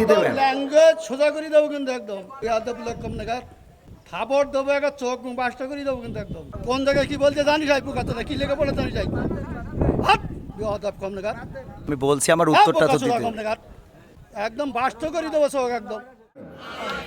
শাস্তি দেবেন ল্যাঙ্গুয়েজ সোজা করে দেবো কিন্তু একদম। ইয়াদব লক্ষম নেগার থাপড় দেবো একটা চোখ বাসটা করে দেবো কিন্তু একদম। কোন জায়গায় কি বলছে জানিস আইপু কথা কি লেগে জানিস আইপু হাট ইয়াদব কম নেগার আমি বলছি আমার উত্তরটা তো দিতে। কম নেগার একদম বাষ্ট করে দেবো চোখ একদম।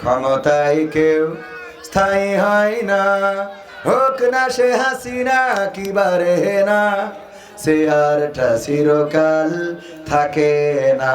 ক্ষমতায় কেউ স্থায়ী হয় না হোক না সে হাসিনা কিবারে না সে আরটা চিরকাল থাকে না।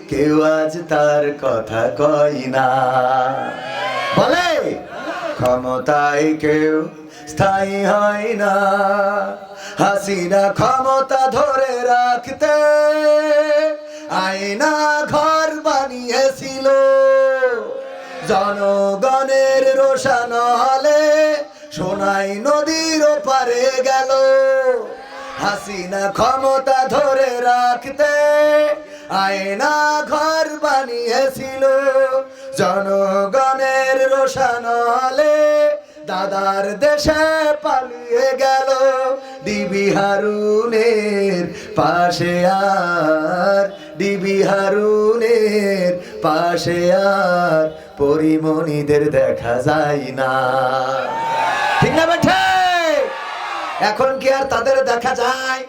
কেউ আজ তার কথা কয় না। বলে? ক্ষমতায় কেউ স্থায়ী হয় না। হাসিনা ক্ষমতা ধরে রাখতে আয়না ঘর বানিয়েছিল। জনগণের রোশান হলে সোনাই নদীর পারে গেল। হাসিনা ক্ষমতা ধরে রাখতে আয়না ঘর বানিয়েছিল। জনগণের রোশান হলে দাদার দেশে পালিয়ে গেল। ডিবি হারুনের পাশে আর, ডিবি হারুনের পাশে আর, পরিমণিদের দেখা যায় না। ঠিক না এখন কি আর তাদের দেখা যায়?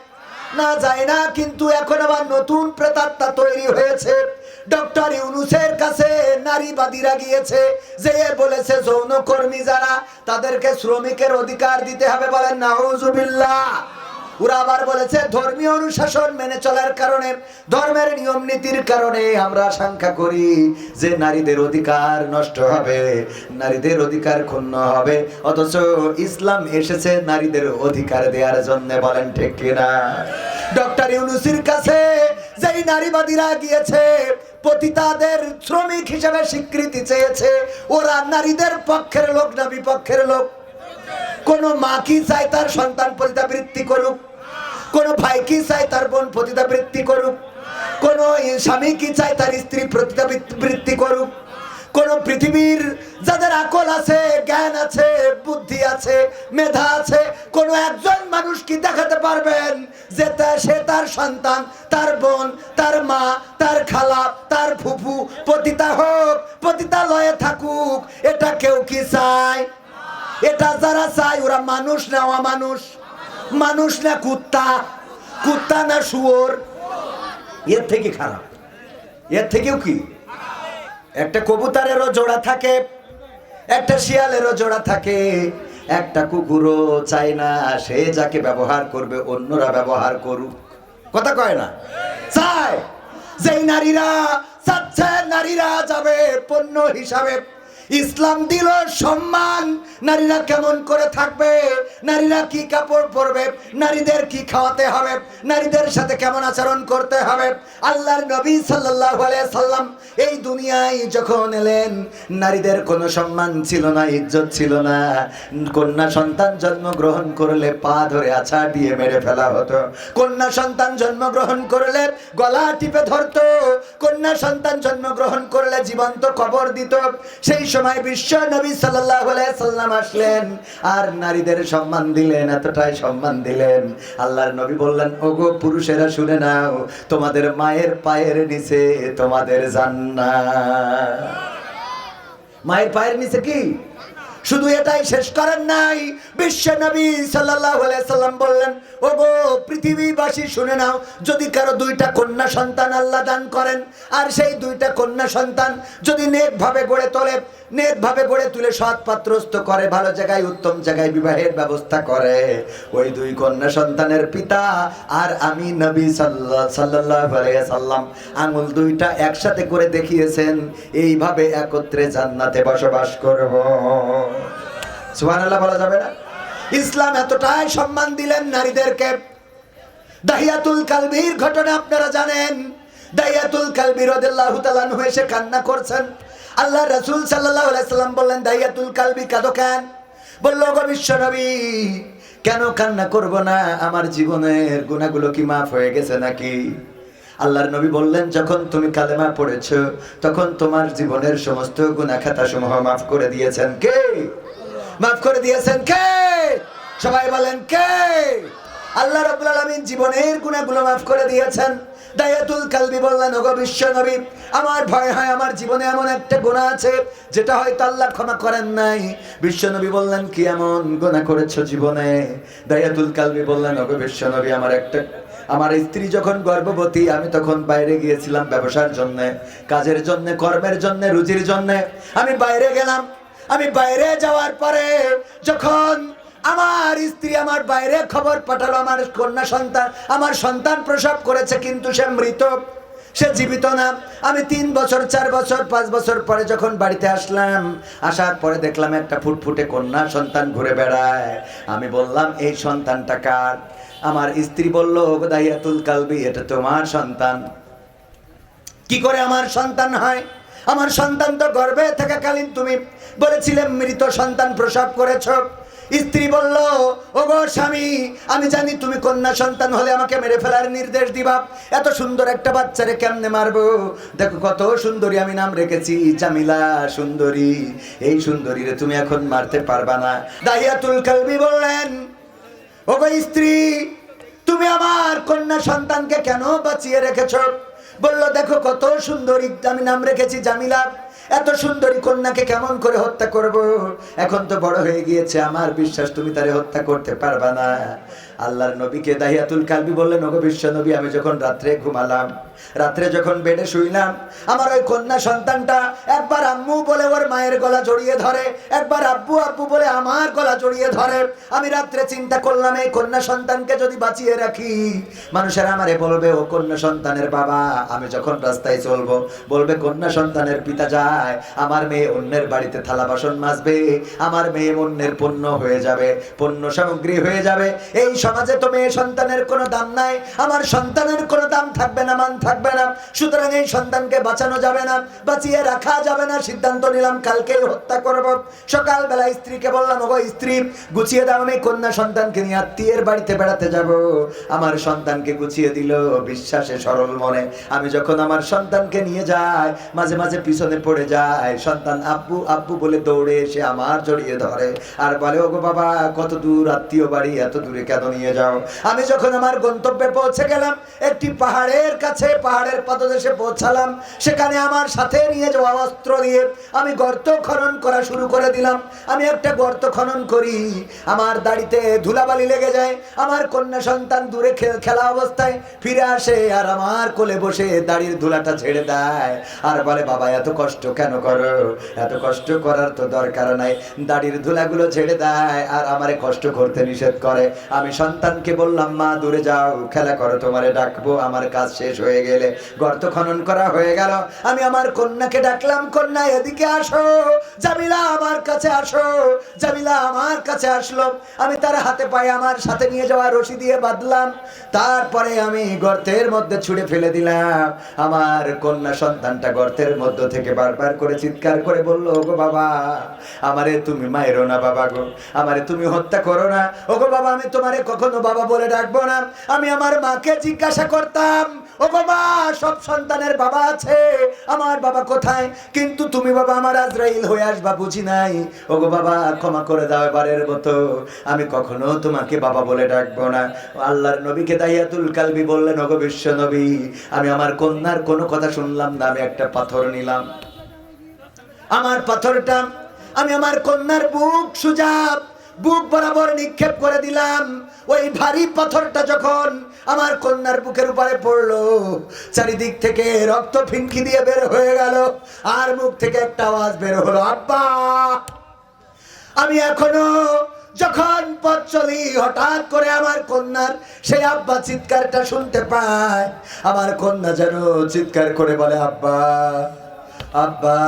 না যায় না, কিন্তু এখন আবার নতুন প্রেতাত্মা তৈরি হয়েছে। ডক্টর ইউনুসের কাছে নারীবাদীরা গিয়েছে, যে বলেছে যৌন কর্মী যারা, তাদেরকে শ্রমিকের অধিকার দিতে হবে বলেন নাউজুবিল্লাহ ওরা আবার বলেছে, ধর্মীয় অনুশাসন মেনে চলার কারণে, ধর্মের নিয়ম নীতির কারণে আমরা আশঙ্কা করি যে নারীদের অধিকার নষ্ট হবে, নারীদের অধিকার ক্ষুণ্ণ হবে। অথচ ইসলাম এসেছে নারীদের অধিকার দেওয়ার জন্য, বলেন ঠিক কিনা? ডক্টর ইউনুসির কাছে যেই নারীবাদীরা গিয়েছে পতিতাদের শ্রমিক হিসেবে স্বীকৃতি চেয়েছে, ওরা নারীদের পক্ষের লোক না বিপক্ষের লোক? কোন মা কি চায় তার সন্তান পতিতাবৃত্তি করুক? কোন ভাই কি চায় তার বোন পতিতাবৃত্তি করুক? কোন স্বামী কি চায় তার স্ত্রী পতিতাবৃত্তি করুক? কোন পৃথিবীর যাদের আকল আছে, জ্ঞান আছে, বুদ্ধি আছে, মেধা আছে, কোন একজন মানুষ কি দেখাতে পারবেন যে সে তার সন্তান, তার বোন, তার মা, তার খালা, তার ফুফু, পতিতা হোক, পতিতালয়ে থাকুক, এটা কেউ কি চায়? এটা যারা চায়, ওরা মানুষ না অমানুষ? মানুষ না কুত্তা? কুত্তা না শুয়োর? এর থেকে খারাপ। এর থেকেও কি? একটা কবুতরেরও জোড়া থাকে, একটা শিয়ালেরও জোড়া থাকে, একটা কুকুরও চায় না, সে যাকে ব্যবহার করবে, অন্যরা ব্যবহার করুক। কথা কয় না? চায়। যেই নারীরা চাচ্ছে, নারীরা যাবে পণ্য হিসাবে। ইসলাম দিল সম্মান। নারীরা কেমন করে থাকবে? নারীরা কি কাপড় পরবে? নারীদের কি খাওয়াতে হবে? নারীদের সাথে কেমন আচরণ করতে হবে? আল্লাহর নবী আলাইহি সাল্লাম এই দুনিয়ায় যখন এলেন, নারীদের কোনো সম্মান ছিল না, ইজ্জত ছিল না। কন্যা সন্তান জন্মগ্রহণ করলে পা ধরে আছা দিয়ে মেরে ফেলা হতো। কন্যা সন্তান জন্মগ্রহণ করলে গলা টিপে ধরতো। কন্যা সন্তান জন্মগ্রহণ করলে জীবন্ত কবর দিত। সেই সময় বিশ্ব নবী সাল্লাম আসলেন। আর নারীদের সম্মান দিলেন, এতটাই সম্মান দিলেন। আল্লাহর নবী বললেন, ওগো পুরুষেরা, শুনে নাও, তোমাদের মায়ের পায়ের নিচে তোমাদের জান্নাত। মায়ের পায়ের নিচে কি? শুধু এটাই শেষ করেন নাই। বিশ্ব নবী সাল্লাম বললেন, ওগো, পৃথিবীবাসী, শুনে নাও, যদি কারও দুইটা কন্যা সন্তান আল্লাহ দান করেন, আর সেই দুইটা কন্যা সন্তান যদি নেক ভাবে গড়ে তোলে নেক ভাবে গড়ে তুলে সৎ পাত্রস্থ করে, ভালো জায়গায়, উত্তম জায়গায় বিবাহের ব্যবস্থা করে, ওই দুই কন্যা সন্তানের পিতা আর আমি নবী সাল্লাহ সাল্লাল্লাহু সাল্লাম আঙুল দুইটা একসাথে করে দেখিয়েছেন, এইভাবে একত্রে জান্নাতে বসবাস করব। সুবহানাল্লাহ বলা যাবে না? ইসলাম এতটাই সম্মান দিলেন নারীদেরকে। দাহিয়াতুল কালবির ঘটনা আপনারা জানেন। দাইয়াতুল কালবি রাদিয়াল্লাহু তাআলা আনহু এসে কান্না করছেন। আল্লাহ রাসূল সাল্লাম বললেন দাইয়াতুল কালবি কাঁদো কেন? বলল গো বিশ্বনবী কেন কান্না করব না? আমার জীবনের গুণাগুলো কি মাফ হয়ে গেছে নাকি? আল্লাহর নবী বললেন, যখন তুমি কালেমা পড়েছ, তখন তোমার জীবনের সমস্ত গুণাখাতা খাতা সমূহ মাফ করে দিয়েছেন কে? মাফ করে দিয়েছেন কে? সবাই বলেন কে? আল্লাহ রাব্বুল আলামিন জীবনের গুণাগুলো মাফ করে দিয়েছেন। দায়াতুল কালবি বললেন, ওগো বিশ্ব নবী, আমার ভয় হয়, আমার জীবনে এমন একটা গুনাহ আছে, যেটা হয়তো আল্লাহ ক্ষমা করেন নাই। বিশ্ব নবী বললেন, কি এমন গুনাহ করেছ জীবনে? দায়াতুল কালবি বললেন, ওগো বিশ্ব নবী, আমার একটা, আমার স্ত্রী যখন গর্ভবতী, আমি তখন বাইরে গিয়েছিলাম ব্যবসার জন্য, কাজের জন্য, কর্মের জন্য, রুজির জন্য। আমি বাইরে গেলাম। আমি বাইরে যাওয়ার পরে যখন আমার স্ত্রী আমার বাইরে খবর পাঠালো, আমার কন্যা সন্তান, আমার সন্তান প্রসব করেছে, কিন্তু সে মৃত। সে জীবিত না। আমি তিন বছর, চার বছর, পাঁচ বছর পরে যখন বাড়িতে আসলাম, আসার পরে দেখলাম একটা ফুটফুটে কন্যা সন্তান ঘুরে বেড়ায়। আমি বললাম, এই সন্তানটা কার? আমার স্ত্রী বলল দাহিয়াতুল কালবি, এটা তোমার সন্তান। কি করে আমার সন্তান হয়? আমার সন্তান তো গর্বে থাকাকালীন তুমি বলেছিলে, মৃত সন্তান প্রসব করেছ। স্ত্রী বলল গো স্বামী, আমি জানি তুমি কন্যা সন্তান হলে আমাকে মেরে ফেলার নির্দেশ দিবা। এত সুন্দর একটা বাচ্চারে কেমনে মারবো? দেখো কত সুন্দরী আমি নাম রেখেছি, জামিলা সুন্দরী। এই সুন্দরী রে তুমি এখন মারতে পারবা না। দাহিয়াতুল কালবি বললেন ও গো স্ত্রী, তুমি আমার কন্যা সন্তানকে কেন বাঁচিয়ে রেখেছ? বলল, দেখো কত সুন্দরী, আমি নাম রেখেছি জামিলা। এত সুন্দরী কন্যাকে কেমন করে হত্যা করব? এখন তো বড় হয়ে গিয়েছে আমার বিশ্বাস, তুমি তারে হত্যা করতে পারবা না। আল্লাহর নবীকে দাহিয়াতুল কালবি বললেন, ওগো বিশ্ব নবী, আমি যখন রাত্রে ঘুমালাম রাত্রে যখন বেডে শুইলাম, আমার ওই কন্যা সন্তানটা একবার আম্মু বলে ওর মায়ের গলা জড়িয়ে ধরে, একবার আব্বু আব্বু বলে আমার গলা জড়িয়ে ধরে। আমি রাত্রে চিন্তা করলাম, এই কন্যা সন্তানকে যদি বাঁচিয়ে রাখি? মানুষের আমারে বলবে, ও কন্যা সন্তানের বাবা, আমি যখন রাস্তায় চলবো, বলবে, কন্যা সন্তানের পিতা যায়, আমার মেয়ে অন্যের বাড়িতে থালা বাসন মাজবে, আমার মেয়ে অন্যের পণ্য হয়ে যাবে, পণ্য সামগ্রী হয়ে যাবে। এই সমাজে তো মেয়ে সন্তানের কোনো দাম নাই, আমার সন্তানের কোনো দাম থাকবে না, মান থাকবে না। সুতরাং এই সন্তানকে বাঁচানো যাবে না, বাঁচিয়ে রাখা যাবে না। সিদ্ধান্ত নিলাম, কালকেই হত্যা করব। সকালবেলা স্ত্রীকে বললাম, ওগো স্ত্রী, গুছিয়ে দাও, আমি কন্যা সন্তানকে নিয়ে আত্মীয়ের বাড়িতে বেড়াতে যাব। আমার সন্তানকে গুছিয়ে দিল বিশ্বাসে সরল মনে। আমি যখন আমার সন্তানকে নিয়ে যাই, মাঝে মাঝে পিছনে পড়ে যায় সন্তান আব্বু আব্বু বলে দৌড়ে এসে আমার জড়িয়ে ধরে। আর বলে, ওগো বাবা, কত দূর আত্মীয় বাড়ি, এত দূরে কেন নিয়ে যাও? আমি যখন আমার গন্তব্যে পৌঁছে গেলাম, একটি পাহাড়ের কাছে পাহাড়ের পদদেশে পৌঁছালাম। সেখানে আমার সাথে নিয়ে যাওয়া অস্ত্র দিয়ে আমি গর্ত খনন করা শুরু করে দিলাম। আমি একটা গর্ত খনন করি। আমার দাড়িতে ধুলাবালি লেগে যায়। আমার কন্যা সন্তান দূরে খেলা অবস্থায় ফিরে আসে আর আমার কোলে বসে দাড়ির ধুলাটা ছেড়ে দেয়। আর বলে, বাবা, এত কষ্ট কেন করো? এত কষ্ট করার তো দরকার নাই। দাড়ির ধুলাগুলো ছেড়ে দেয় আর আমারে কষ্ট করতে নিষেধ করে। আমি সন্তানকে বললাম, মা, দূরে যাও। খেলা করো, তোমারে ডাকবো। আমার কাজ শেষ হয়ে গেলে গর্ত খনন করা হয়ে গেল। আমি আমার কন্যাকে ডাকলাম, কন্যা, এদিকে আসো। জামিলা আমার কাছে আসো। জামিলা আমার কাছে আসলো। আমি তার হাতে পায়ে আমার সাথে নিয়ে যাওয়া রশি দিয়ে বাঁধলাম। তারপরে আমি গর্তের মধ্যে ছুঁড়ে ফেলে দিলাম। আমার কন্যা সন্তানটা গর্তের মধ্য থেকে বারবার করে চিৎকার করে বলল, ওগো বাবা, আমারে তুমি মায়েরো না বাবা গো। আমারে তুমি হত্যা করো না। ওগো বাবা, আমি তোমারে কখনো বাবা বলে ডাকবো না। আমি আমার মাকে জিজ্ঞাসা করতাম, ওগো মা সব সন্তানের বাবা আছে। আমার বাবা কোথায়? কিন্তু তুমি বাবা আমার আজরাইল হয়ে আসবা, বুঝি নাই? ওগো বাবা, ক্ষমা করে দাও এবারের মতো। আমি কখনো তোমাকে বাবা বলে ডাকবো না। আল্লাহর নবীকে দাইয়াতুল কালবি বললেন, ওগো বিশ্ব নবী, আমি আমার কন্যার কোনো কথা শুনলাম না, আমি একটা পাথর নিলাম। আমার পাথরটা, আমি আমার কন্যার বুক সুজাব, বুক বরাবর নিক্ষেপ করে দিলাম। ওই ভারী পাথরটা যখন আমার কন্যার বুকের উপরে পড়ল, চারিদিক থেকে রক্ত ফিনকি দিয়ে বের হয়ে গেল, আর মুখ থেকে একটা আওয়াজ বের হলো, আব্বা, আমি এখনও যখন পথ চলি, হঠাৎ করে আমার কন্যার সেই আব্বা চিৎকারটা শুনতে পায় আমার কন্যা যেন চিৎকার করে বলে, আব্বা আব্বা,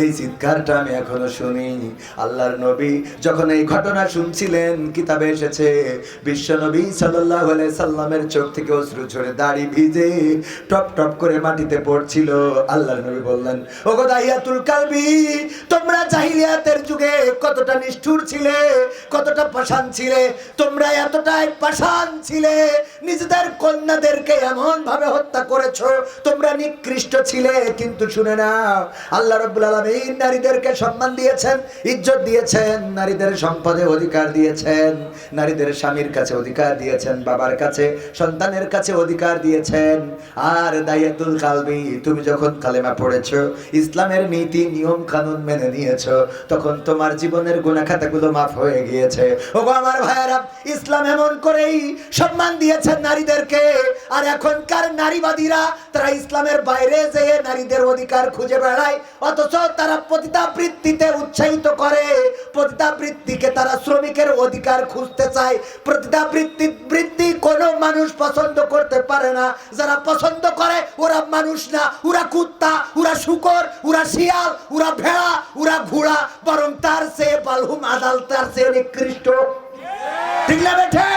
এই চিৎকারটা আমি এখনও শুনি। আল্লাহর নবী যখন এই ঘটনা শুনছিলেন, কিতাবে এসেছে, বিশ্ব নবী আলাইহি সাল্লামের চোখ থেকে অশ্রু ঝরে দাড়ি ভিজে টপ টপ করে মাটিতে পড়ছিল। আল্লাহর নবী বললেন, ওগো দাহিয়াতুল কালবি, তোমরা জাহিলিয়াতের যুগে কতটা নিষ্ঠুর ছিলে, কতটা পাষাণ ছিলে, তোমরা এতটাই পাষাণ ছিলে, নিজেদের কন্যাদেরকে এমন ভাবে হত্যা করেছ, তোমরা নিকৃষ্ট ছিলে, কিন্তু শুনে আল্লাহ রব্বুল আলামিন নারীদেরকে সম্মান দিয়েছেন, ইজ্জত দিয়েছেন, নারীদের সম্পদে অধিকার দিয়েছেন, নারীদের স্বামীর কাছে অধিকার দিয়েছেন, বাবার কাছে, সন্তানের কাছে অধিকার দিয়েছেন। আর দায়াতুল কালবি, তুমি যখন কালেমা পড়েছো, ইসলামের নীতি, নিয়ম, কানুন মেনে নিয়েছো, তখন তোমার জীবনের গুণাখাতাগুলো মাফ হয়ে গিয়েছে। ওগো আমার ভাইয়েরা, ইসলাম এমন করেই সম্মান দিয়েছেন নারীদেরকে। আর এখনকার নারীবাদীরা, তারা ইসলামের বাইরে যেয়ে নারীদের অধিকার খুঁজে বেড়ায়। অথচ তারা পতিতাবৃত্তিতে উৎসাহিত করে। পতিতাবৃত্তিকে তারা শ্রমিকের অধিকার খুঁজতে চায়। পতিতাবৃত্তি বৃত্তি কোনো মানুষ পছন্দ করতে পারে না। যারা পছন্দ করে, ওরা মানুষ না। ওরা কুত্তা, ওরা শুকর, ওরা শিয়াল, ওরা ভেড়া, ওরা ঘোড়া, বরং তার চেয়ে বালহুম আদাল, তার চেয়ে নিকৃষ্ট। ঠিক না বেঠে?